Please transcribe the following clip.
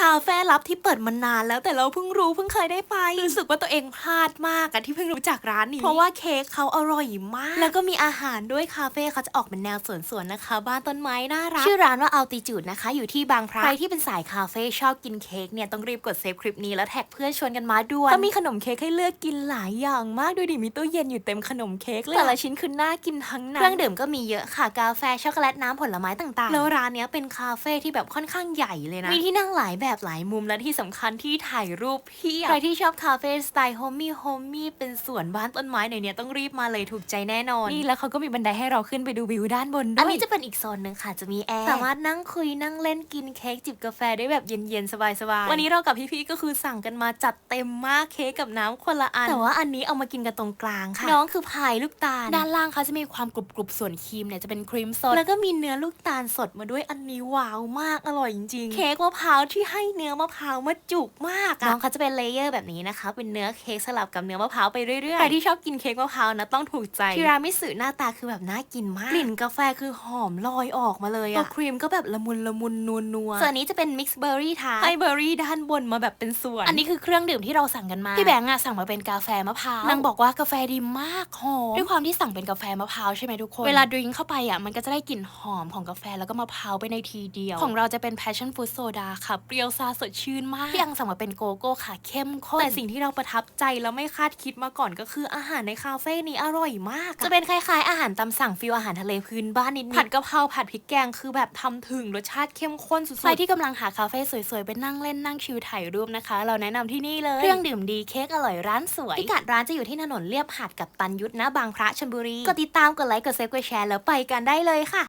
คาเฟ่ลับที่เปิดมานานแล้วแต่เราเพิ่งรู้เพิ่งเคยได้ไป รู้สึกว่าตัวเองพลาดมากอะที่เพิ่งรู้จักร้านนี้ เพราะว่าเค้กเขาอร่อยมาก แล้วก็มีอาหารด้วยคาเฟ่เขาจะออกเป็นแนวสวนๆนะคะ บ้านต้นไม้น่ารัก ชื่อร้านว่า Altitude นะคะ อยู่ที่บางพระใครที่เป็นสายคาเฟ่ชอบกินเค้กเนี่ยต้องรีบกดเซฟคลิปนี้แล้วแท็กเพื่อนชวนกันมาด้วยก็มีขนมเค้กให้เลือกกินหลายอย่างมากดูดิมีตู้เย็นอยู่เต็มขนมเค้กเลยแต่ละชิ้นคือน่ากินทั้งนั้นเครื่องดื่มก็มีเยอะค่ะกาแฟช็อกโกแลตน้ำผลไม้ต่างๆ แล้วร้านเนี้ยเป็นคาเฟ่ที่แบบค่อนข้างใหญ่เลยนะมีที่นั่งหลายแบบหลายมุมและที่สำคัญที่ถ่ายรูปเพียบใครที่ชอบคาเฟ่สไตล์โฮมมี่โฮมมี่เป็นสวนบ้านต้นไม้ในเนี้ยต้องรีบมาเลยถูกใจแน่นอน นี่แล้วเขาก็มีบันไดให้เราขึ้นไปดูวิวด้านบนด้วย อันนี้จะเป็นอีกโซนหนึ่งค่ะจะมีแอร์ สามารถนั่งคุยนั่งเล่นกินเค้กจิบกาแฟได้แบบเย็นๆ สบายๆ วันนี้เรากับพี่ๆก็คือสั่งกันมาจัดเต็มมากเค้กกับน้ำคนละอัน แต่ว่าอันนี้เอามากินกันตรงกลางค่ะ น้องคือพายลูกตาล ด้านล่างเขาจะมีความกรุบๆส่วนครีมเนี่ยจะเป็นครีมสด แล้วก็มีเนื้อลูกตาลสดมาด้วยอันนี้ว้าวมากอร่อยจริงๆ เค้กมะพร้าวที่ให้เนื้อมะพร้าวมาจุกมากอะน้องเขาจะเป็นเลเยอร์แบบนี้นะคะ เป็นเนื้อเค้กสลับกับเนื้อมะพร้าวไปเรื่อยๆ ใครที่ชอบกินเค้กมะพร้าวนะต้องถูกใจทีรามิสุหน้าตาคือแบบน่ากินมาก กลิ่นกาแฟคือหอมลอยออกมาเลยอะตัวครีมก็แบบละมุนละมุนนัวนัวๆส่วนอันนี้จะเป็นมิกซ์เบอร์รี่ทาให้เบอร์รี่ด้านบนมาแบบเป็นส่วน อันนี้คือเครื่องดื่มที่เราสั่งกันมา พี่แบงค์อะสั่งมาเป็นกาแฟมะพร้าวนางบอกว่ากาแฟดีมากหอม ด้วยความที่สั่งเป็นกาแฟมะพร้าวใช่ไหมทุกคน เวลาดื่มเข้าไปอะมันก็จะได้กลิ่นหอมของกาแฟแล้วก็มะพร้าวไปในทีเดียว ของเราจะเป็น passion fruit soda ค่ะ เปรี้ยวซาสดชื่นมากพี่ยังสั่งมาเป็นโกโก้ค่ะเข้มข้นแต่สิ่งที่เราประทับใจแล้วไม่คาดคิดมาก่อนก็คืออาหารในคาเฟ่นี้อร่อยมากอะจะเป็นคล้ายๆ อาหารตามสั่งฟิลอาหารทะเลพื้นบ้านนิดๆผัดกะเพราผัดพริกแกงคือแบบทำถึงรสชาติเข้มข้นสุดๆใครที่กำลังหาคาเฟ่สวยๆไปนั่งเล่นนั่งชิลถ่ายรูปนะคะ เราแนะนำที่นี่เลยเครื่องดื่มดีเค้กอร่อยร้านสวยพิกัดร้านจะอยู่ที่ถนนเลียบหาดกับตันยุทธนะบางพระชลบุรีกดติดตามกดไลค์กดเซฟกดแชร์แล้วไปกันได้เลยค่ะ